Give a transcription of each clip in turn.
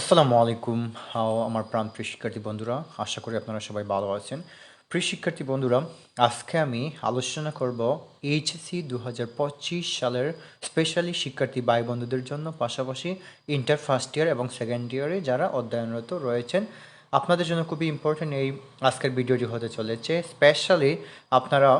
আসসালামু আলাইকুম। আমার প্রাণ প্রিয় শিক্ষার্থী বন্ধুরা, আশা করি আপনারা সবাই ভালো আছেন। প্রিয় শিক্ষার্থী বন্ধুরা, আজকে আমি আলোচনা করব এইচএসসি দু সালের স্পেশালি শিক্ষার্থী ভাই বন্ধুদের জন্য পাশাপাশি ইন্টার ফার্স্ট ইয়ার এবং সেকেন্ড ইয়ারে যারা অধ্যয়নরত রয়েছেন। আপনাদের জন্য খুবই ইম্পর্টেন্ট এই আজকের ভিডিওটি হতে চলেছে। স্পেশালি আপনারা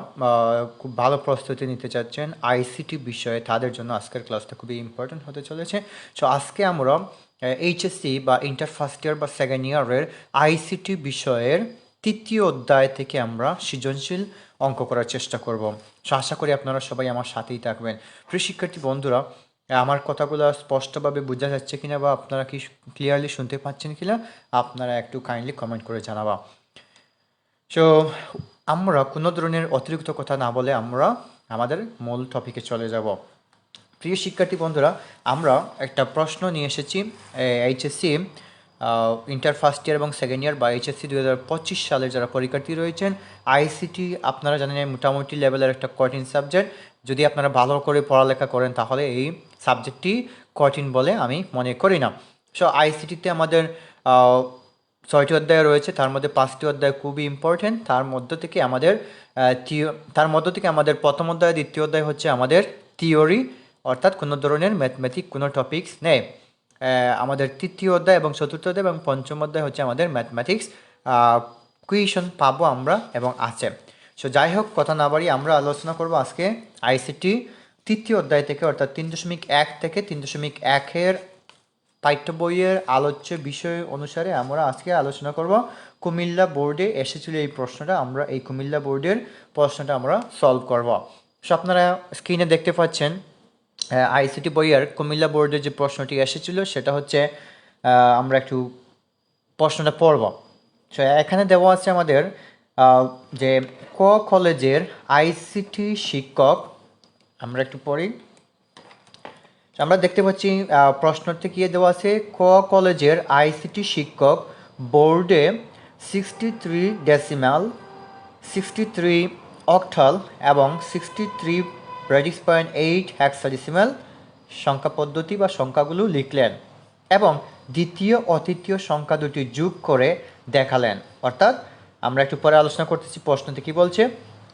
খুব ভালো প্রস্তুতি নিতে চাচ্ছেন আইসিটি বিষয়ে, তাদের জন্য আজকের ক্লাসটা খুবই ইম্পর্টেন্ট হতে চলেছে। সো আজকে আমরা এইচএসসি বা ইন্টার ফার্স্ট ইয়ার বা সেকেন্ড ইয়ারের আইসিটি বিষয়ের তৃতীয় অধ্যায় থেকে আমরা সৃজনশীল অঙ্ক করার চেষ্টা করব। সো আশা করি আপনারা সবাই আমার সাথেই থাকবেন। প্রিয় শিক্ষার্থী বন্ধুরা, আমার কথাগুলো স্পষ্টভাবে বোঝা যাচ্ছে কিনা বা আপনারা কি ক্লিয়ারলি শুনতে পাচ্ছেন কিনা, আপনারা একটু কাইন্ডলি কমেন্ট করে জানাবা। সো আমরা কোনো ধরনের অতিরিক্ত কথা না বলে আমরা আমাদের মূল টপিকে চলে যাব। প্রিয় শিক্ষার্থী বন্ধুরা, আমরা একটা প্রশ্ন নিয়ে এসেছি এইচএসসি ইন্টার ফার্স্ট ইয়ার এবং সেকেন্ড ইয়ার বা এইচএসসি দু হাজার পঁচিশ সালের যারা পরীক্ষার্থী রয়েছেন আইসিটি আপনারা জানেন মোটামুটি লেভেলের একটা কঠিন সাবজেক্ট যদি আপনারা ভালো করে পড়ালেখা করেন, তাহলে এই সাবজেক্টটি কঠিন বলে আমি মনে করি না। সো আইসিটিতে আমাদের ছয়টি অধ্যায় রয়েছে, তার মধ্যে পাঁচটি অধ্যায় খুবই ইম্পর্টেন্ট তার মধ্য থেকে আমাদের তার মধ্য থেকে আমাদের প্রথম অধ্যায়, দ্বিতীয় অধ্যায় হচ্ছে আমাদের থিওরি অর্থাৎ কোনো ধরনের ম্যাথমেটিক কোনো টপিক্স নেই। আমাদের তৃতীয় অধ্যায় এবং চতুর্থ অধ্যায় এবং পঞ্চম অধ্যায় হচ্ছে আমাদের ম্যাথমেটিক্স কুইশন পাবো আমরা এবং আছে। সো যাই হোক, কথা না বাড়ি আমরা আলোচনা করব আজকে আইসিটি তৃতীয় অধ্যায় থেকে, অর্থাৎ তিন দশমিক এক থেকে তিন দশমিক একের পাঠ্য বইয়ের আলোচ্য বিষয় অনুসারে আমরা আজকে আলোচনা করব। কুমিল্লা বোর্ডে এসেছিল এই প্রশ্নটা, আমরা এই কুমিল্লা বোর্ডের প্রশ্নটা আমরা সলভ করব। সো আপনারা স্ক্রিনে দেখতে পাচ্ছেন আইসিটি বইয়ের কুমিল্লা বোর্ডের যে প্রশ্নটি এসেছিল, সেটা হচ্ছে আমরা একটু প্রশ্নটা পড়ব। সো এখানে দেওয়া আছে আমাদের যে ক কলেজের আইসিটি শিক্ষক, আমরা একটু পড়ি। আমরা দেখতে পাচ্ছি প্রশ্নটি কি দেওয়া আছে? ক কলেজের আইসিটি শিক্ষক বোর্ডে sixty three decimal sixty three octal এবং sixty three radix point eight hexadecimal সংখ্যা পদ্ধতি বা সংখ্যাগুলো লিখলেন এবং দ্বিতীয় ও তৃতীয় সংখ্যা দুটি যোগ করে দেখালেন। অর্থাৎ আমরা একটু পরে আলোচনা করতেছি প্রশ্নটি কি বলছে?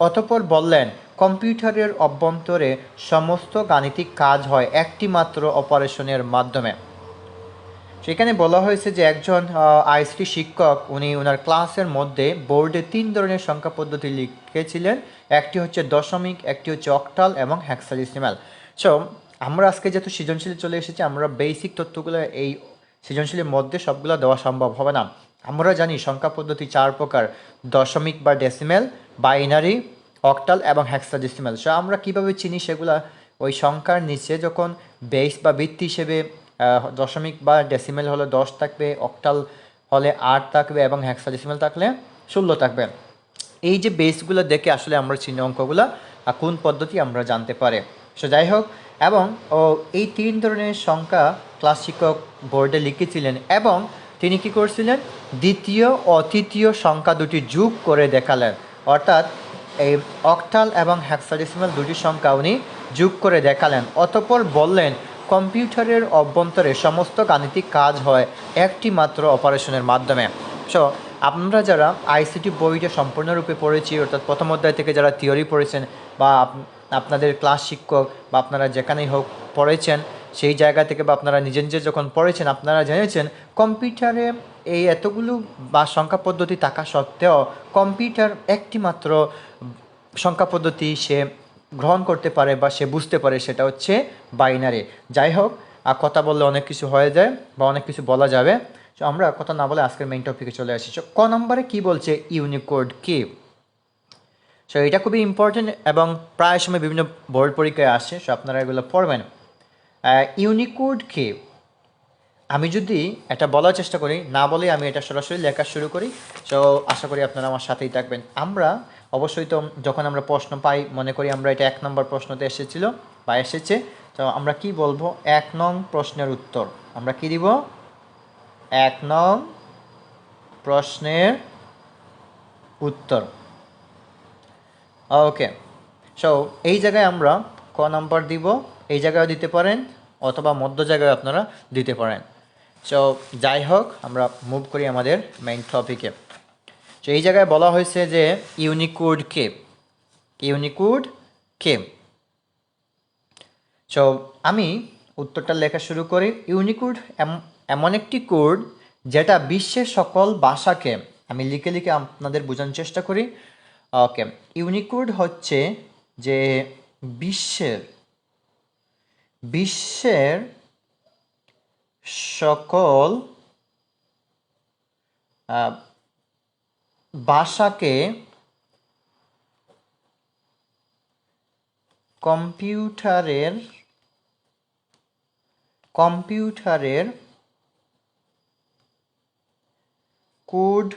অতঃপর বললেন, কম্পিউটারের অভ্যন্তরে সমস্ত গাণিতিক কাজ হয় একটি মাত্র অপারেশনের মাধ্যমে। সেখানে বলা হয়েছে যে একজন আইসিটি শিক্ষক, উনি ওনার ক্লাসের মধ্যে বোর্ডে তিন ধরনের সংখ্যা পদ্ধতি লিখেছিলেন। একটি হচ্ছে দশমিক, একটি হচ্ছে অক্টাল এবং হ্যাক্সাডিসিমাল সো আমরা আজকে যেহেতু সৃজনশীল চলে এসেছি, আমরা বেসিক তথ্যগুলো এই সৃজনশীলের মধ্যে সবগুলো দেওয়া সম্ভব হবে না। আমরা জানি সংখ্যা পদ্ধতি চার প্রকার, দশমিক বা ডেসিমেল বাইনারি অক্টাল এবং হ্যাক্সাডেসিমাল সো আমরা কীভাবে চিনি সেগুলা? ওই সংখ্যার নিচে যখন বেস বা ভিত্তি হিসেবে দশমিক বা ডেসিমেল হলে দশ থাকবে, অক্টাল হলে আট থাকবে এবং হ্যাক্সাডেসিমাল থাকলে ষোলো থাকবে। এই যে বেসগুলো দেখে আসলে আমরা চিহ্ন অঙ্কগুলো কোন পদ্ধতি আমরা জানতে পারে। সো যাই হোক, এবং, ও, এই তিন ধরনের সংখ্যা ক্লাস শিক্ষক বোর্ডে লিখেছিলেন এবং তিনি কি করছিলেন? দ্বিতীয় ও তৃতীয় সংখ্যা দুটি যোগ করে দেখালেন। অর্থাৎ এই অক্টাল এবং হ্যাক্সাডেসিমাল দুটি সংখ্যা উনি যোগ করে দেখালেন। অতঃপর বললেন, কম্পিউটারের অভ্যন্তরে সমস্ত গাণিতিক কাজ হয় একটি মাত্র অপারেশনের মাধ্যমে। সো আমরা যারা আইসিটি বইটা সম্পূর্ণরূপে পড়েছি, অর্থাৎ প্রথম অধ্যায় থেকে যারা থিওরি পড়েছেন বা আপ- আপনাদের ক্লাস শিক্ষক বা আপনারা যেখানেই হোক পড়েছেন, সেই জায়গা থেকে বা আপনারা নিজে নিজে যখন পড়েছেন, আপনারা জেনেছেন কম্পিউটারে এই এতগুলো বা সংখ্যা পদ্ধতি থাকা সত্ত্বেও কম্পিউটার একটি মাত্র সংখ্যা পদ্ধতি সে গ্রহণ করতে পারে বা সে বুঝতে পারে সেটা হচ্ছে বাইনারি। যাই হোক, আর কথা বললে অনেক কিছু হয়ে যায় বা অনেক কিছু বলা যাবে। তো আমরা কথা না বলে আজকের মেইন টপিকে চলে আসি। So, ক নম্বরে কি বলছে ইউনিকোড কি সো এটা খুবই ইম্পর্টেন্ট এবং প্রায় সময় বিভিন্ন বোর্ড পরীক্ষায় আসে সো আপনারা এগুলো পড়বেন। ইউনিকোড কি আমি যদি এটা বলার চেষ্টা করি না বলে আমি এটা সরাসরি লেখা শুরু করি সো আশা করি আপনারা আমার সাথেই থাকবেন। আমরা অবশ্যই তো যখন আমরা প্রশ্ন পাই মনে করি আমরা এটা এক নম্বর প্রশ্নতে এসেছিল বা এসেছে তো আমরা কি বলব? এক নং প্রশ্নের উত্তর। আমরা কি দিব? এক নং প্রশ্নের উত্তর। ওকে সো এই জায়গায় আমরা ক নাম্বার দিব, এই জায়গায় দিতে পারেন অথবা মধ্য জায়গায় আপনারা দিতে পারেন। সো যাই হোক, আমরা মুভ করি আমাদের মেইন টপিকে তো এই জায়গায় বলা হয়েছে যে ইউনিকোড কে ইউনিকোড কে সো আমি উত্তরটা লেখা শুরু করি। ইউনিকোড এমন একটি কোড যেটা বিশ্বের সকল ভাষাকে, আমি লিখে লিখে আপনাদের বোঝানোর চেষ্টা করি। ওকে ইউনিকোড হচ্ছে যে বিশ্বের বিশ্বের সকল ভাষাকে কম্পিউটারের কম্পিউটারের কোড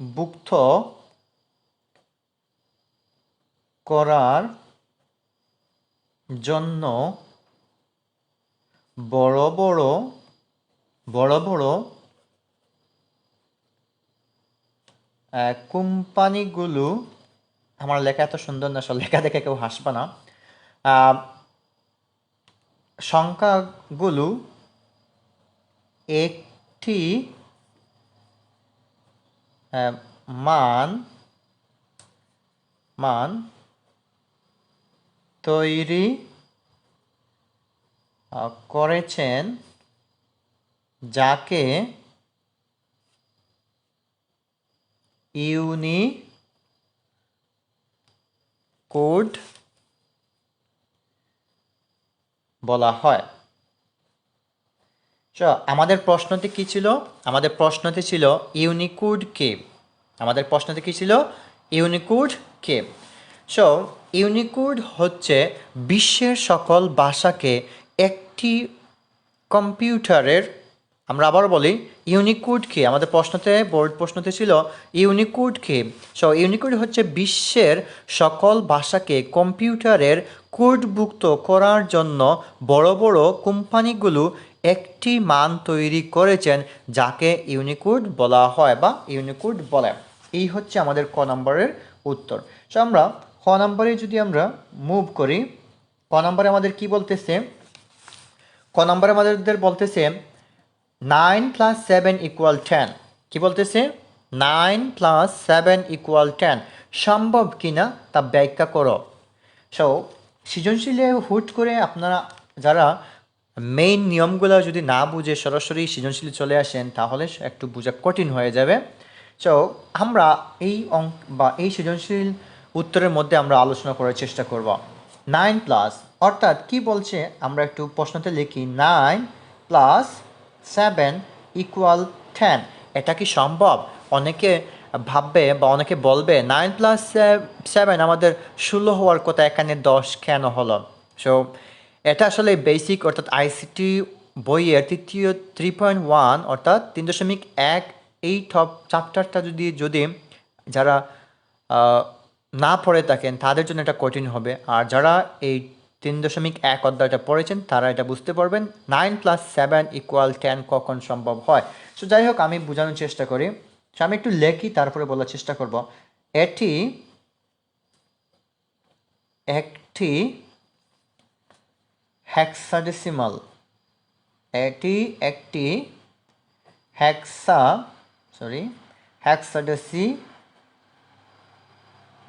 ভুক্ত করার জন্য বড় বড় বড় বড় কোম্পানিগুলো, আমার লেখা এত সুন্দর না, আসলে লেখা দেখে কেউ হাসবে না। সংখ্যাগুলো একটি মান মান তৈরি করেছেন যাকে ইউনি কোড বলা হয়। So, আমাদের প্রশ্নটি কি ছিল? আমাদের প্রশ্নটি ছিল ইউনিকোড কে আমাদের প্রশ্নটি কি ছিল? ইউনিকোড কে সো ইউনিকোড হচ্ছে বিশ্বের সকল ভাষাকে একটি কম্পিউটারের আমরা আবার বলি ইউনিকোড কি আমাদের প্রশ্নতে বোর্ড প্রশ্নতে ছিল ইউনিকোড কি সো ইউনিকোড হচ্ছে বিশ্বের সকল ভাষাকে কম্পিউটারের কোডভুক্ত করার জন্য বড় বড় কোম্পানিগুলো একটি মান তৈরি করেছেন যাকে ইউনিকোড বলা হয় বা ইউনিকোড বলে। এই হচ্ছে আমাদের ক নম্বরের উত্তর। সো আমরা ক নম্বরে যদি আমরা মুভ করি, ক নম্বরে আমাদের কি বলতেছে? ক নম্বরে আমাদের বলতেছে nine plus seven equal ten কি বলতেছে? Nine plus seven equal ten সম্ভব কিনা তা ব্যাখ্যা করো। সো সৃজনশীলে হুট করে আপনারা, যারা মেইন নিয়মগুলো যদি না বুঝে সরাসরি সৃজনশীল চলে আসেন, তাহলে একটু বোঝা কঠিন হয়ে যাবে। সো আমরা এই অঙ্ক বা এই সৃজনশীল উত্তরের মধ্যে আমরা আলোচনা করার চেষ্টা করব। নাইন প্লাস অর্থাৎ কি বলছে? আমরা একটু প্রশ্নতে লিখি। Nine plus seven equal ten এটা কি সম্ভব? অনেকে ভাববে বা অনেকে বলবে নাইন প্লাস সেভেন আমাদের ষোলো হওয়ার কথা, এখানে দশ কেন হলো? সো এটা আসলে বেসিক অর্থাৎ আইসিটি বইয়ের তৃতীয় থ্রি পয়েন্ট ওয়ান অর্থাৎ তিন দশমিক এক এই টপ চ্যাপ্টারটা যদি যদি যারা না পড়ে থাকেন, তাদের জন্য এটা কঠিন হবে। আর যারা এই তিন দশমিক এক অধ্যায়টা পড়েছেন, তারা এটা বুঝতে পারবেন nine plus seven equal ten কখন সম্ভব হয়। সো যাই হোক, আমি বোঝানোর চেষ্টা করি। সো আমি একটু লেখি, তারপরে বলার চেষ্টা করব। এটি, একটি হ্যাক্সাডেসিমাল এটি একটি হ্যাক্সা সরি হ্যাক্সাডেসি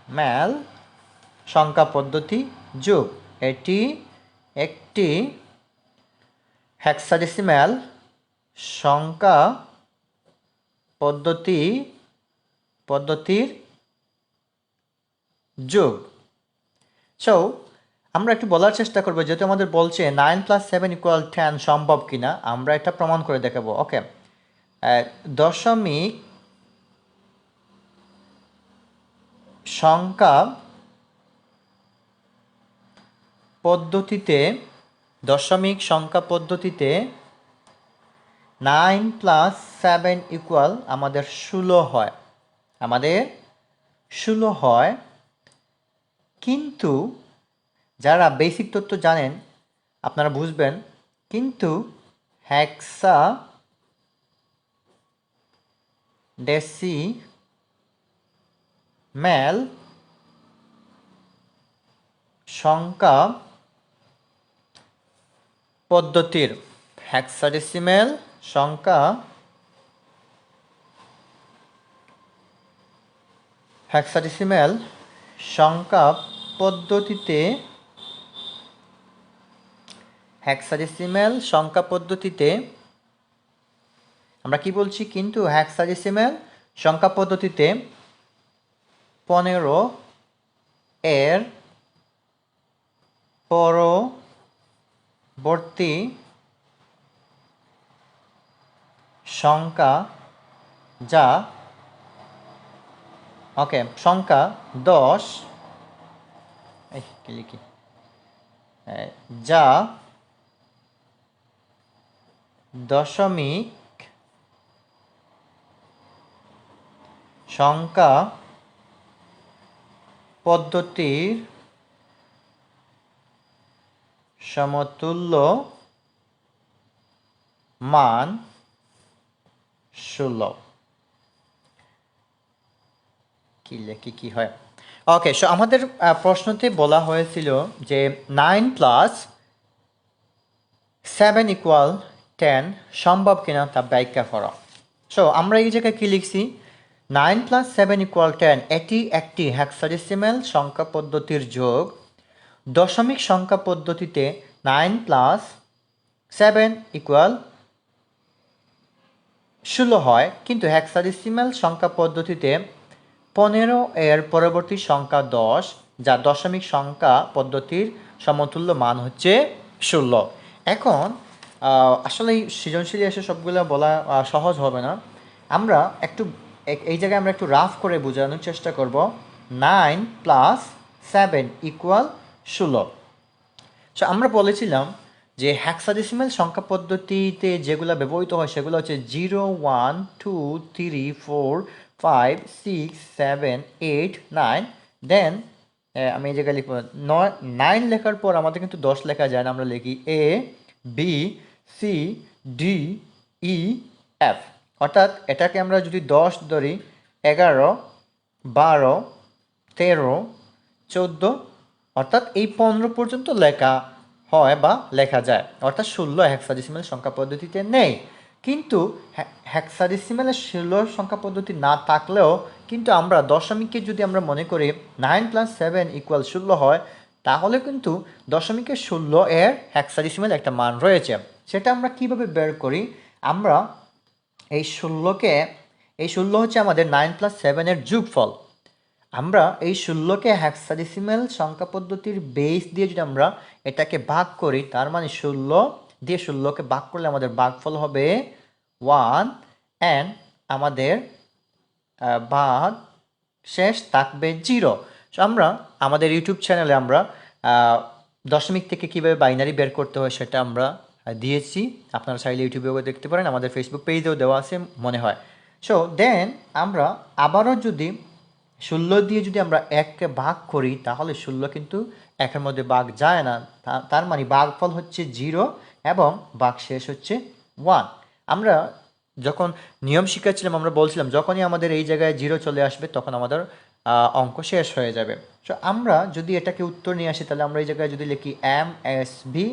ম্যাল সংখ্যা পদ্ধতি যোগ। এটি একটি হ্যাক্সাডেসিম্যাল সংখ্যা পদ্ধতি, পদ্ধতির যোগ। সো আমরা একটু বলার চেষ্টা করব, যেহেতু আমাদের বলছে nine plus seven equal ten সম্ভব কিনা, আমরা এটা প্রমাণ করে দেখাবো ওকে দশমিক সংখ্যা পদ্ধতিতে, দশমিক সংখ্যা পদ্ধতিতে নাইন প্লাস সেভেন ইকুয়াল আমাদের ষোলো হয়। আমাদের ষোলো হয়, কিন্তু যারা বেসিক তথ্য জানেন, আপনারা বুঝবেন, কিন্তু হ্যাক্সা ডেসি ম্যাল সংখ্যা পদ্ধতির হ্যাক্সাডেসিমেল সংখ্যা হ্যাক্সাডেসিমেল সংখ্যা পদ্ধতিতে হ্যাক্সাডেসিমেল সংখ্যা পদ্ধতিতে আমরা কি বলছি? কিন্তু হ্যাক্সাডেসিমেল সংখ্যা পদ্ধতিতে পনেরো এর পরবর্তী সংখ্যা যা, ওকে, সংখ্যা দশ লিখি? যা দশমিক সংখ্যা পদ্ধতির সমতুল্য মান ষোলো কি লেখি, কি হয়? ওকে সো আমাদের প্রশ্নতে বলা হয়েছিল যে nine plus seven equal ten সম্ভব কিনা তা ব্যাখ্যা করা। সো আমরা এই জায়গায় কি লিখছি? Nine plus seven equal ten এটি একটি হ্যাক্সাডেসিমেল সংখ্যা পদ্ধতির যোগ। দশমিক সংখ্যা পদ্ধতিতে নাইন প্লাস সেভেন ইকুয়াল ষোলো হয়, কিন্তু হ্যাক্সাডেসিমেল সংখ্যা পদ্ধতিতে পনেরো এর পরবর্তী সংখ্যা দশ, যা দশমিক সংখ্যা পদ্ধতির সমতুল্য মান হচ্ছে ষোলো। এখন আসলে সৃজনশীল এসে সবগুলো বলা সহজ হবে না। আমরা একটু এই জায়গায় আমরা একটু রাফ করে বোঝানোর চেষ্টা করব। নাইন প্লাস সেভেন ইকুয়াল ষোলো। সো আমরা বলেছিলাম যে হ্যাক্সাডেসিমাল সংখ্যা পদ্ধতিতে যেগুলো ব্যবহৃত হয় সেগুলো হচ্ছে zero, one, two, three, four, five, six, seven, eight, nine. Then আমি এই জায়গায় লিখব, নয়, নাইন লেখার পর আমাদের কিন্তু দশ লেখা যায় না, আমরা লিখি A B C D E F অর্থাৎ এটাকে আমরা যদি দশ ধরি, এগারো, বারো, তেরো, চোদ্দ, অর্থাৎ এই পনেরো পর্যন্ত লেখা হয় বা লেখা যায়। অর্থাৎ ষোলো হ্যাক্সাডেসিমেল সংখ্যা পদ্ধতিতে নেই। কিন্তু হ্যাক্সাডেসিমেলের ষোলো সংখ্যা পদ্ধতি না থাকলেও কিন্তু আমরা দশমিককে যদি আমরা মনে করি নাইন প্লাস সেভেন ইকুয়াল ষোলো হয়, তাহলে কিন্তু দশমিকের ষোলো এর হ্যাক্সাডেসিমেল একটা মান রয়েছে। সেটা আমরা কীভাবে বের করি? আমরা এই ষোলোকে এই ষোলো হচ্ছে আমাদের নাইন প্লাস সেভেনের যোগফল। আমরা এই ষোলোকে হ্যাক্সাডেসিমেল সংখ্যা পদ্ধতির বেস দিয়ে যদি আমরা এটাকে ভাগ করি, তার মানে ষোলো দিয়ে ষোলোকে ভাগ করলে আমাদের ভাগফল হবে ওয়ান অ্যান্ড আমাদের ভাগ শেষ থাকবে জিরো সো আমরা আমাদের ইউটিউব চ্যানেলে আমরা দশমিক থেকে কীভাবে বাইনারি বের করতে হয় সেটা আমরা দিয়েছি। আপনারা চাইলে ইউটিউবেও দেখতে পারেন, আমাদের ফেসবুক পেজেও দেওয়া আছে, মনে হয়। সো দেন আমরা আবারও যদি ষোলো দিয়ে যদি আমরা এককে ভাগ করি, তাহলে ষোলো কিন্তু একের মধ্যে ভাগ যায় না। তার মানে ভাগফল হচ্ছে জিরো এবং ভাগ শেষ হচ্ছে ওয়ান। আমরা যখন নিয়ম শিখাচ্ছিলাম, আমরা বলছিলাম, যখনই আমাদের এই জায়গায় জিরো চলে আসবে, তখন আমাদের অঙ্ক শেষ হয়ে যাবে। সো আমরা যদি এটাকে উত্তর নিয়ে আসি, তাহলে আমরা এই জায়গায় যদি লিখি M S B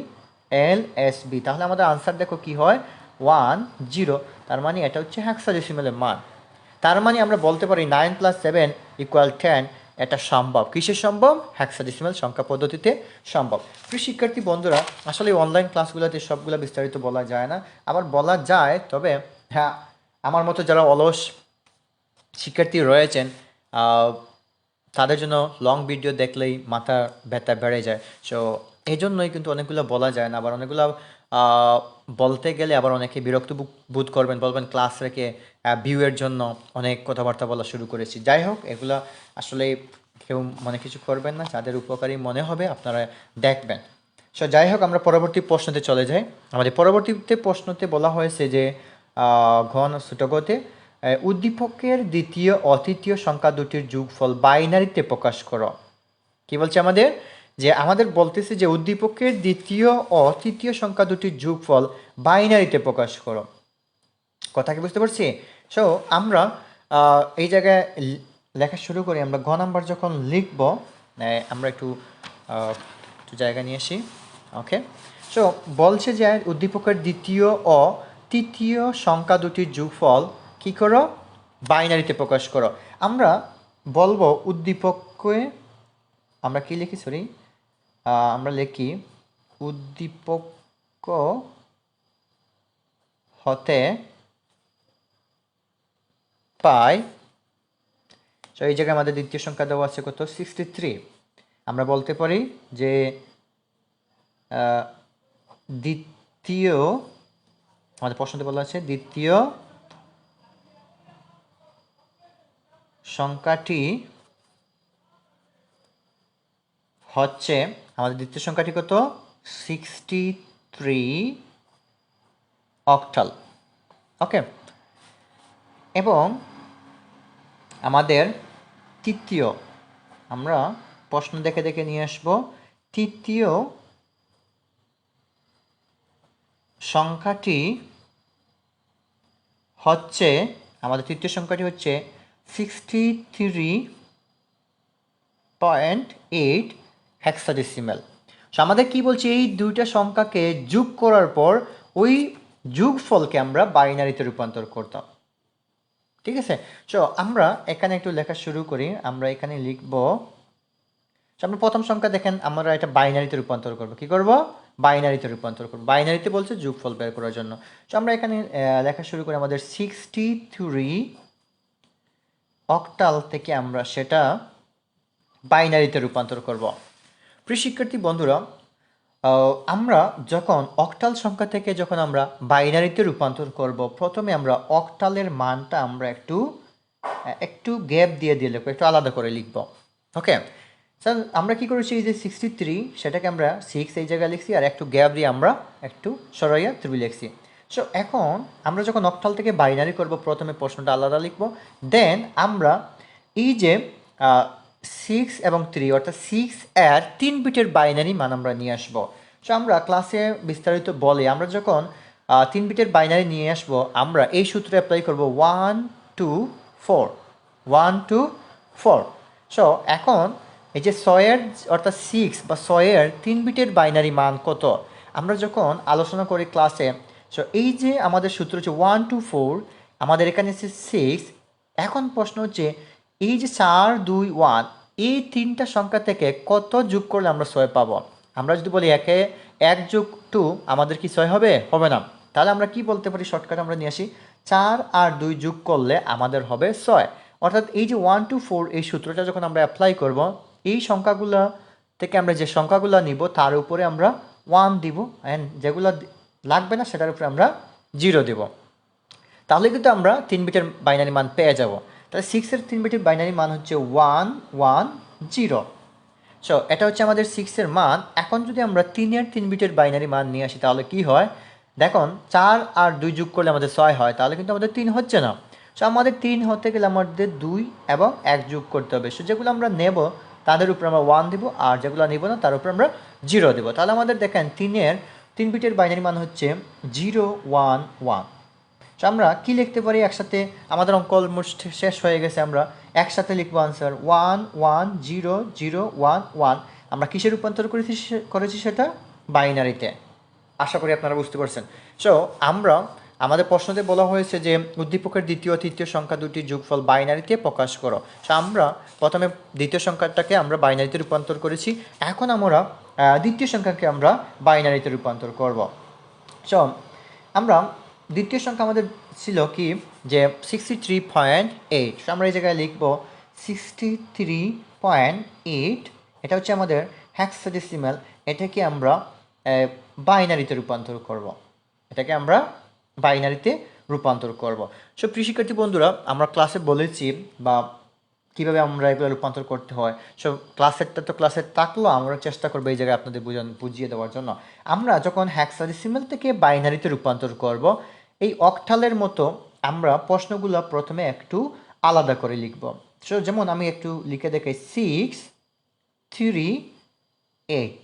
L S B তাহলে আমাদের আনসার দেখো কি হয়? ওয়ান জিরো তার মানে এটা হচ্ছে হ্যাক্সাডেসিমেলের মান। তার মানে আমরা বলতে পারি nine plus seven equal ten এটা সম্ভব। কিসের সম্ভব? হ্যাক্সাডেসিমাল সংখ্যা পদ্ধতিতে সম্ভব। প্রিয় শিক্ষার্থী বন্ধুরা, আসলে অনলাইন ক্লাসগুলোতে সবগুলো বিস্তারিত বলা যায় না। আবার বলা যায়, তবে হ্যাঁ আমার মতো যারা অলস শিক্ষার্থী রয়েছেন তাদের জন্য লং ভিডিও দেখলেই মাথা ব্যথা বেড়ে যায়। সো এই জন্যই কিন্তু অনেকগুলো বলা যায় না, আবার অনেকগুলো বলতে গেলে আবার অনেকে বিরক্ত বোধ করবেন, বলবেন ক্লাস রেখে ভিউয়ের জন্য অনেক কথাবার্তা বলা শুরু করেছি। যাই হোক, এগুলো আসলে কেউ মনে কিছু করবেন না, যাদের উপকারী মনে হবে আপনারা দেখবেন। সো যাই হোক, আমরা পরবর্তী প্রশ্নতে চলে যাই। আমাদের পরবর্তীতে প্রশ্নতে বলা হয়েছে যে ঘন ছোটগতে উদ্দীপকের দ্বিতীয় অতৃতীয় সংখ্যা দুটির যোগফল বাইনারিতে প্রকাশ করো। কি বলছে আমাদের? যে আমাদের বলতেছে যে উদ্দীপকের দ্বিতীয় ও তৃতীয় সংখ্যা দুটির যোগফল বাইনারিতে প্রকাশ করো। কথা কি বুঝতে পারছি? সো আমরা এই জায়গায় লেখা শুরু করি। আমরা ঘ নাম্বার যখন লিখব আমরা একটু একটু জায়গা নিয়ে আসি। ওকে সো বলছে যে উদ্দীপকের দ্বিতীয় ও তৃতীয় সংখ্যা দুটির যোগফল কি করো? বাইনারিতে প্রকাশ করো। আমরা বলব উদ্দীপককে, আমরা কি লিখি সরি আমরা লিখি, উদ্দীপক হতে পাই তো এই জায়গায় আমাদের দ্বিতীয় সংখ্যা দেওয়া আছে কত? সিক্সটি থ্রি আমরা বলতে পারি যে দ্বিতীয়, আমাদের প্রশ্নতে বলা আছে, দ্বিতীয় সংখ্যাটি হচ্ছে আমাদের দ্বিতীয় সংখ্যাটি কত? সিক্সটি থ্রি অক্টাল ওকে এবং আমাদের তৃতীয়, আমরা প্রশ্ন দেখে দেখে নিয়ে আসব। তৃতীয় সংখ্যাটি হচ্ছে, আমাদের তৃতীয় সংখ্যাটি হচ্ছে sixty three point eight hexadecimal so আমাদের কি বলছে? এই দুইটা সংখ্যাকে যোগ করার পর ওই যোগফলকে আমরা বাইনারিতে রূপান্তর করতাম। ঠিক আছে? সো আমরা এখানে একটু লেখা শুরু করি। আমরা এখানে লিখব। আমরা প্রথম সংখ্যা দেখেন, আমরা এটা বাইনারিতে রূপান্তর করব। কি করব? বাইনারিতে রূপান্তর করব। বাইনারিতে বলছে যোগফল বের করার জন্য। তো আমরা এখানে লেখা শুরু করি আমাদের সিক্সটি থ্রি অক্টাল থেকে আমরা সেটা বাইনারিতে রূপান্তর করব। প্রিয় শিক্ষার্থী বন্ধুরা আমরা যখন অক্টাল সংখ্যা থেকে যখন আমরা বাইনারিতে রূপান্তর করব, প্রথমে আমরা অক্টালের মানটা আমরা একটু একটু গ্যাপ দিয়ে দিয়ে লিখব, একটু আলাদা করে লিখব ওকে স্যার আমরা কি করেছি, এই যে সিক্সটি থ্রি সেটাকে আমরা সিক্স এই জায়গায় লিখছি, আর একটু গ্যাপ দিয়ে আমরা একটু সরাইয়া থ্রি লিখছি। সো এখন আমরা যখন অক্টাল থেকে বাইনারি করব, প্রথমে প্রশ্নটা আলাদা লিখব দেন আমরা এই যে সিক্স এবং থ্রি অর্থাৎ সিক্স এর তিন বিটের বাইনারি মান আমরা নিয়ে আসব। সো আমরা ক্লাসে বিস্তারিত বলে আমরা যখন তিন বিটের বাইনারি নিয়ে আসব, আমরা এই সূত্রে অ্যাপ্লাই করব one two four one two four so এখন এই যে ছয়ের, অর্থাৎ সিক্স বা ছয়ের তিন বিটের বাইনারি মান কত? আমরা যখন আলোচনা করি ক্লাসে সো এই যে আমাদের সূত্র হচ্ছে ওয়ান টু ফোর আমাদের এখানে হচ্ছে সিক্স এখন প্রশ্ন হচ্ছে এই যে চার, দুই, ওয়ান, এই তিনটা সংখ্যা থেকে কত যোগ করলে আমরা ছয় পাবো? আমরা যদি বলি একে, এক যোগ টু, আমাদের কি ছয় হবে? হবে না। তাহলে আমরা কি বলতে পারি? শর্টকাট আমরা নিয়ে আসি। চার আর দুই যোগ করলে আমাদের হবে ছয়। অর্থাৎ এই যে ওয়ান, টু, ফোর, এই সূত্রটা যখন আমরা অ্যাপ্লাই করব, এই সংখ্যাগুলো থেকে আমরা যে সংখ্যাগুলো নিব, তার উপরে আমরা ওয়ান দিব অ্যান্ড যেগুলো লাগবে না, সেটার উপরে আমরা জিরো দেব। তাহলে কিন্তু আমরা তিন বিটের বাইনারি মান পেয়ে যাব। তাহলে সিক্সের তিন বিটের বাইনারি মান হচ্ছে ওয়ান ওয়ান জিরো সো এটা হচ্ছে আমাদের সিক্সের মান। এখন যদি আমরা তিনের তিন বিটের বাইনারি মান নিয়ে আসি, তাহলে কি হয়? দেখুন, চার আর দুই যোগ করলে আমাদের ছয় হয়, তাহলে কিন্তু আমাদের তিন হচ্ছে না। সো আমাদের তিন হতে গেলে আমাদের দুই এবং এক যোগ করতে হবে। সো যেগুলো আমরা নেব, তাদের উপর আমরা ওয়ান দিব, আর যেগুলো নেব না, তার উপর আমরা জিরো দেবো। তাহলে আমাদের দেখেন, তিনের তিন বিটের বাইনারি মান হচ্ছে জিরো ওয়ান ওয়ান তো আমরা কী লিখতে পারি একসাথে? আমাদের অঙ্ক অলমোস্ট শেষ হয়ে গেছে আমরা। একসাথে লিখব answer one one zero zero one one আমরা কিসে রূপান্তর করেছি করেছি সেটা? বাইনারিতে আশা করি আপনারা বুঝতে পারছেন। সো আমরা আমাদের প্রশ্নতে বলা হয়েছে যে উদ্দীপকের দ্বিতীয়, তৃতীয় সংখ্যা দুটির যোগফল বাইনারিতে প্রকাশ করো। সো আমরা প্রথমে দ্বিতীয় সংখ্যাটাকে আমরা বাইনারিতে রূপান্তর করেছি। এখন আমরা দ্বিতীয় সংখ্যাকে আমরা বাইনারিতে রূপান্তর করব। সো আমরা দ্বিতীয় সংখ্যা আমাদের ছিল কি? যে সিক্সটি থ্রি পয়েন্ট এইট আমরা এই জায়গায় লিখব সিক্সটি থ্রি পয়েন্ট এইট এটা হচ্ছে আমাদের হ্যাক্সাডেসিমাল এটাকে আমরা বাইনারিতে রূপান্তর করব। এটাকে আমরা বাইনারিতে রূপান্তর করব। সো শিক্ষার্থী বন্ধুরা, আমরা ক্লাসে বলেছি বা কীভাবে আমরা এগুলো রূপান্তর করতে হয়। সো ক্লাসেরটা তো ক্লাসের থাকল, আমরা চেষ্টা করব এই জায়গায় আপনাদের বুঝান, বুঝিয়ে দেওয়ার জন্য। আমরা যখন হ্যাক্সাডেসিমাল থেকে বাইনারিতে রূপান্তর করব এই অকঠালের মতো আমরা প্রশ্নগুলো প্রথমে একটু আলাদা করে লিখব। সো যেমন আমি একটু লিখে দেখাই সিক্স থ্রি এইট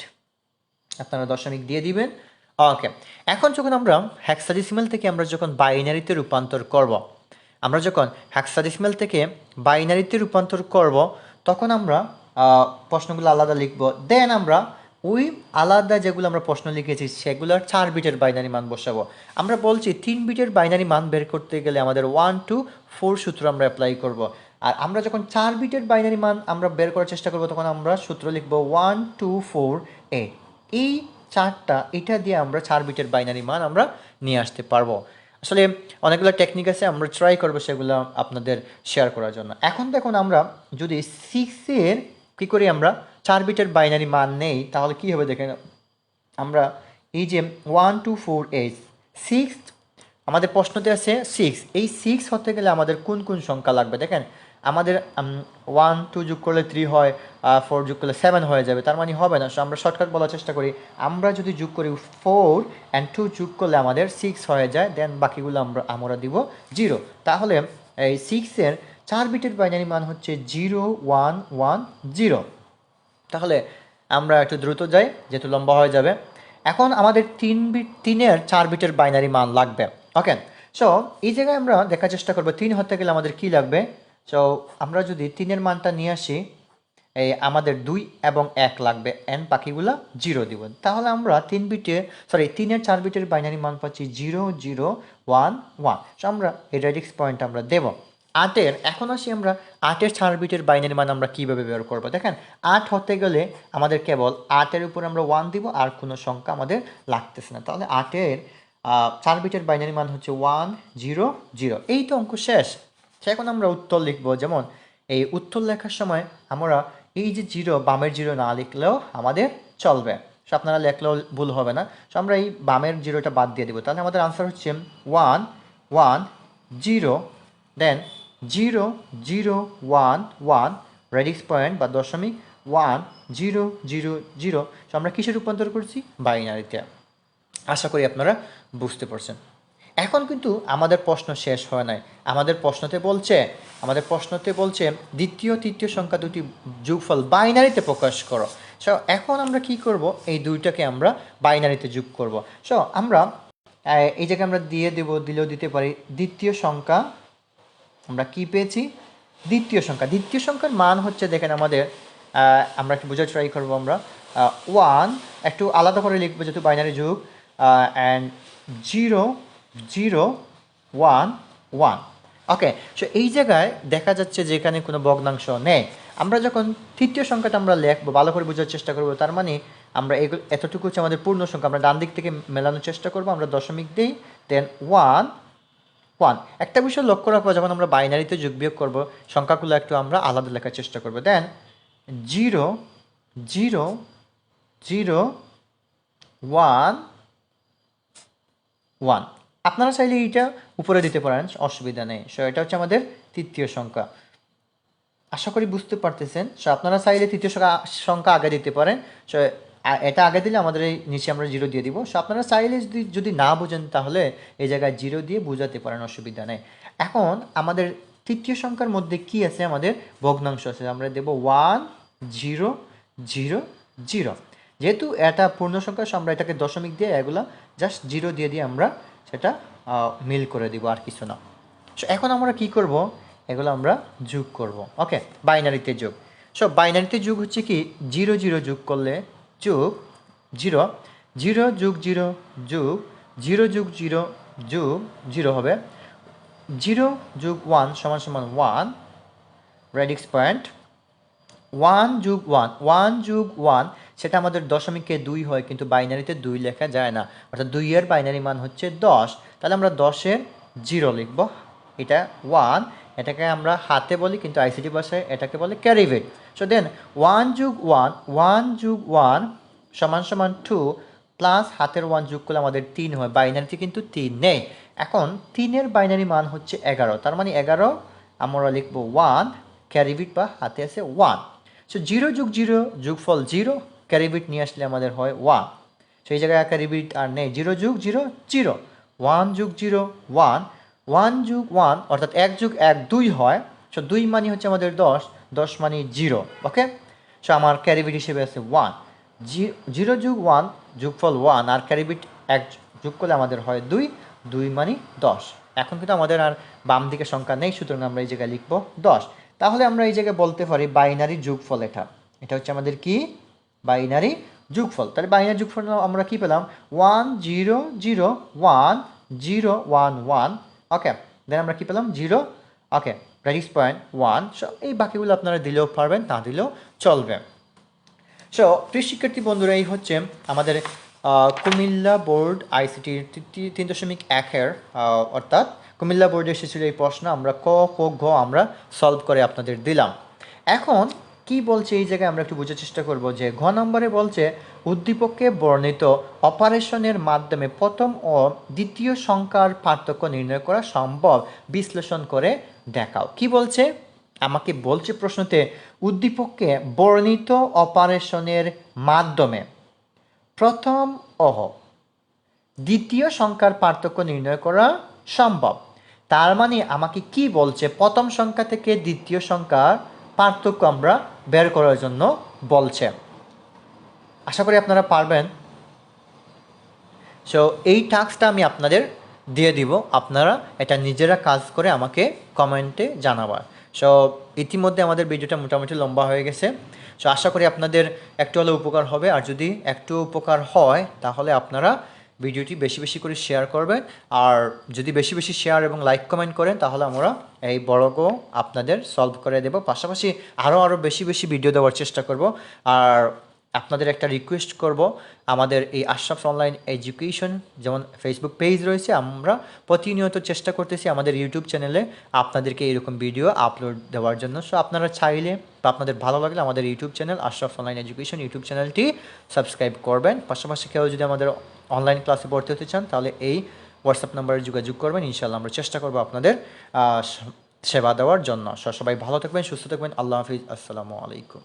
আপনারা দশমিক দিয়ে দিবেন। ওকে এখন যখন আমরা হ্যাক্সাডেসিমাল থেকে আমরা যখন বাইনারিতে রূপান্তর করব, আমরা যখন হ্যাক্সাডেসিমাল থেকে বাইনারিতে রূপান্তর করব, তখন আমরা প্রশ্নগুলো আলাদা লিখব। দেন আমরা ওই আলাদা যেগুলো আমরা প্রশ্ন লিখেছি, সেগুলোর চার বিটের বাইনারি মান বসাবো। আমরা বলছি, তিন বিটের বাইনারি মান বের করতে গেলে আমাদের ওয়ান টু ফোর সূত্র আমরা অ্যাপ্লাই করব। আর আমরা যখন চার বিটের বাইনারি মান আমরা বের করার চেষ্টা করব, তখন আমরা সূত্র লিখব ওয়ান টু ফোর এইট এই চারটা, এটা দিয়ে আমরা চার বিটের বাইনারি মান আমরা নিয়ে আসতে পারব। আসলে অনেকগুলো টেকনিক আছে, আমরা ট্রাই করব সেগুলো আপনাদের শেয়ার করার জন্য। এখন দেখুন আমরা যদি সিক্সের কী করি আমরা? চার বিটের বাইনারি মান নেই, তাহলে কী হবে দেখেন, আমরা এই যে one two four eight six আমাদের প্রশ্নতে আছে সিক্স এই সিক্স হতে গেলে আমাদের কোন কোন সংখ্যা লাগবে? দেখেন, আমাদের ওয়ান টু যোগ করলে থ্রি হয় ফোর যোগ করলে সেভেন হয়ে যাবে, তার মানে হবে না সো আমরা শর্টকাট বলার চেষ্টা করি, আমরা যদি যোগ করি ফোর অ্যান্ড টু যোগ করলে আমাদের সিক্স হয়ে যায় দেন বাকিগুলো আমরা আমরা দিব জিরো তাহলে এই সিক্সের চার বিটের বাইনারি মান হচ্ছে জিরো ওয়ান ওয়ান জিরো তাহলে আমরা একটু দ্রুত যাই, যেহেতু লম্বা হয়ে যাবে। এখন আমাদের তিন বিট, তিনের চার বিটের বাইনারি মান লাগবে, ওকে? সো এই জায়গায় আমরা দেখার চেষ্টা করব, তিন হতে গেলে আমাদের কি লাগবে? সো আমরা যদি তিনের মানটা নিয়ে আসি, এই আমাদের দুই এবং এক লাগবে এন পাখিগুলো জিরো দিব। তাহলে আমরা তিন বিটে সরি তিনের চার বিটের বাইনারি মান পাচ্ছি zero zero, one one. So আমরা এই রেডিক্স পয়েন্ট আমরা দেবো। আটের, এখন আসি আমরা আটের চার বিটের বাইনারি মান আমরা কীভাবে বের করব? দেখেন, আট হতে গেলে আমাদের কেবল আটের উপর আমরা ওয়ান দিব, আর কোনো সংখ্যা আমাদের লাগতেছে না। তাহলে আটের চার বিটের বাইনারি মান হচ্ছে ওয়ান জিরো জিরো এই তো অঙ্ক শেষ। এখন আমরা উত্তর লিখব। যেমন, এই উত্তর লেখার সময় আমরা এই যে জিরো বামের জিরো না লিখলেও আমাদের চলবে। সো, আপনারা লেখলেও ভুল হবে না। সো, আমরা এই বামের জিরোটা বাদ দিয়ে দেবো। তাহলে আমাদের আনসার হচ্ছে one one zero then zero zero one one radix point বা দশমিক one zero zero zero so আমরা কিসে রূপান্তর করছি? বাইনারিতে। আশা করি আপনারা বুঝতে পারছেন। এখন কিন্তু আমাদের প্রশ্ন শেষ হয় নাই। আমাদের প্রশ্নতে বলছে, আমাদের প্রশ্নতে বলছে, দ্বিতীয়, তৃতীয় সংখ্যা দুটি যোগফল বাইনারিতে প্রকাশ করো। সো এখন আমরা কি করব? এই দুইটাকে আমরা বাইনারিতে যোগ করব। সো আমরা, এই জায়গায় আমরা দিয়ে দেব, দিলেও দিতে পারি, দ্বিতীয় সংখ্যা আমরা কি পেয়েছি? দ্বিতীয় সংখ্যা। দ্বিতীয় সংখ্যার মান হচ্ছে, দেখেন আমাদের আমরা একটু বোঝার ট্রাই করব আমরা। ওয়ান একটু আলাদা করে লিখব যেহেতু বাইনারি যুগ। And zero zero one one okay so এই জায়গায় দেখা যাচ্ছে যে এখানে কোনো ভগ্নাংশ নেই। আমরা যখন তৃতীয় সংখ্যাটা আমরা লেখবো, ভালো করে বোঝার চেষ্টা করব, তার মানে আমরা এগুলো, এতটুকু হচ্ছে আমাদের পূর্ণ সংখ্যা। আমরা ডান দিক থেকে মেলানোর চেষ্টা করব, আমরা দশমিক দিই দেন ওয়ান ওয়ান একটা বিষয় লক্ষ্য রাখব, যখন আমরা বাইনারিতে যোগ বিয়োগ করব, সংখ্যাগুলো একটু আমরা আলাদা লেখার চেষ্টা করব। Then zero zero zero one one আপনারা চাইলে এইটা উপরে দিতে পারেন, অসুবিধা নেই। সো এটা হচ্ছে আমাদের তৃতীয় সংখ্যা। আশা করি বুঝতে পারতেছেন। সো আপনারা চাইলে তৃতীয় সংখ্যা সংখ্যা আগে দিতে পারেন। সো আ- এটা আগে দিলে আমাদের এই নিচে আমরা জিরো দিয়ে দিব। সো আপনারা চাইলে যদি যদি না বোঝেন তাহলে এই জায়গায় জিরো দিয়ে বোঝাতে পারেন, অসুবিধা নেই। এখন আমাদের তৃতীয় সংখ্যার মধ্যে কি আছে? আমাদের ভগ্নাংশ আছে। আমরা দেব ওয়ান জিরো জিরো জিরো যেহেতু এটা পূর্ণ সংখ্যা আমরা এটাকে দশমিক দিয়ে এগুলা জাস্ট জিরো দিয়ে দিয়ে আমরা সেটা মিল করে দিব আর কিছু না। সো এখন আমরা কি করব? এগুলো আমরা যোগ করব। ওকে, বাইনারিতে যোগ। সো বাইনারিতে যোগ হচ্ছে কি? জিরো জিরো যোগ করলে যোগ জিরো জিরো যোগ জিরো যোগ জিরো যোগ জিরো যোগ জিরো হবে। জিরো যোগ ওয়ান সমান সমান ওয়ান রেডিক্স পয়েন্ট ওয়ান যুগ ওয়ান ওয়ান যুগ ওয়ান, সেটা আমাদের দশমিকে দুই হয়, কিন্তু বাইনারিতে দুই লেখা যায় না। অর্থাৎ দুইয়ের বাইনারি মান হচ্ছে দশ, তাহলে আমরা দশের জিরো লিখব। এটা ওয়ান এটাকে আমরা হাতে বলি কিন্তু আইসিটি ভাষায় এটাকে বলে carry bit. So then one যুগ ওয়ান ওয়ান যুগ ওয়ান সমান সমান টু প্লাস হাতের ওয়ান যোগ করলে আমাদের তিন হয়। বাইনারিতে কিন্তু তিন নেই। এখন, তিনের বাইনারি মান হচ্ছে এগারো। তার মানে এগারো, আমরা লিখব ওয়ান ক্যারিবিট বা হাতে আছে ওয়ান সো জিরো যুগ জিরো যোগফল জিরো ক্যারিবিট নিয়ে আসলে আমাদের হয় ওয়ান সেই জায়গায় ক্যারিবিট আর নেই। জিরো যুগ জিরো জিরো ওয়ান যুগ জিরো ওয়ান ওয়ান যুগ ওয়ান, অর্থাৎ এক যুগ এক দুই হয় সো দুই মানি হচ্ছে আমাদের দশ দশ মানি জিরো ওকে সো আমার ক্যারিবিট হিসেবে আছে ওয়ান। জিরো যুগ ওয়ান, যোগফল ওয়ান, আর ক্যারিবিট এক যোগ করলে আমাদের হয় দুই দুই মানি দশ। এখন কিন্তু আমাদের আর বাম দিকে সংখ্যা নেই, সুতরাং আমরা এই জায়গায় লিখব দশ। তাহলে আমরা এই জায়গায় বলতে পারি বাইনারি যোগফল এটা। এটা হচ্ছে আমাদের কি? বাইনারি যোগফল। তাহলে বাইনারি যোগফল আমরা কি পেলাম? One zero zero one zero one one okay then আমরা কি পেলাম? Zero okay practice point one so এই বাকিগুলো আপনারা দিলেও পারবেন, না দিলেও চলবে। সো প্রিয় শিক্ষার্থী বন্ধুরা, এই হচ্ছে আমাদের কুমিল্লা বোর্ড আইসিটির তিন দশমিক একের অর্থাৎ কুমিল্লা বোর্ডে এসেছিল এই প্রশ্ন, আমরা ক ক ঘ আমরা সলভ করে আপনাদের দিলাম। এখন কি বলছে এই জায়গায় আমরা একটু বোঝার চেষ্টা করব যে ঘ নম্বরে বলছে, উদ্দীপককে বর্ণিত অপারেশনের মাধ্যমে প্রথম ও দ্বিতীয় সংখ্যার পার্থক্য নির্ণয় করা সম্ভব। বিশ্লেষণ করে দেখাও। কি বলছে? আমাকে বলছে প্রশ্নতে, উদ্দীপককে বর্ণিত অপারেশনের মাধ্যমে প্রথম অহ দ্বিতীয় সংখ্যার পার্থক্য নির্ণয় করা সম্ভব। তার মানে আমাকে কি বলছে? প্রথম সংখ্যা থেকে দ্বিতীয় সংখ্যার পার্থক্য আমরা বের করার জন্য বলছে। আশা করি আপনারা পারবেন। সো এই টাস্কটা আমি আপনাদের দিয়ে দিব। আপনারা এটা নিজেরা কাজ করে আমাকে কমেন্টে জানাবার। সো ইতিমধ্যে আমাদের ভিডিওটা মোটামুটি লম্বা হয়ে গেছে। সো আশা করি আপনাদের একটু হলেও উপকার হবে। আর যদি একটু উপকার হয়, তাহলে আপনারা ভিডিওটি বেশি বেশি করে শেয়ার করবেন। আর যদি বেশি বেশি শেয়ার এবং লাইক কমেন্ট করেন, তাহলে আমরা এই বড়গো আপনাদের সলভ করে দেব। পাশাপাশি আরও আরও বেশি বেশি ভিডিও দেওয়ার চেষ্টা করব। আর আপনাদের একটা রিকোয়েস্ট করব, আমাদের এই আশরাফ অনলাইন এডুকেশন যেমন ফেসবুক পেজ রয়েছে, আমরা প্রতিনিয়ত চেষ্টা করতেছি আমাদের ইউটিউব চ্যানেলে আপনাদেরকে এরকম ভিডিও আপলোড দেওয়ার জন্য। সো আপনারা চাইলে বা আপনাদের ভালো লাগলে আমাদের YouTube channel Ashraf online education YouTube চ্যানেলটি সাবস্ক্রাইব করবেন। পাশাপাশি কেউ যদি আমাদের অনলাইন ক্লাসে ভর্তি হতে চান, তাহলে এই হোয়াটসঅ্যাপ নাম্বারে যোগাযোগ করবেন। ইনশাল্লাহ আমরা চেষ্টা করব আপনাদের সেবা দেওয়ার জন্য। সবাই ভালো থাকবেন, সুস্থ থাকবেন। আল্লাহ হাফিজ। আসসালামু আলাইকুম।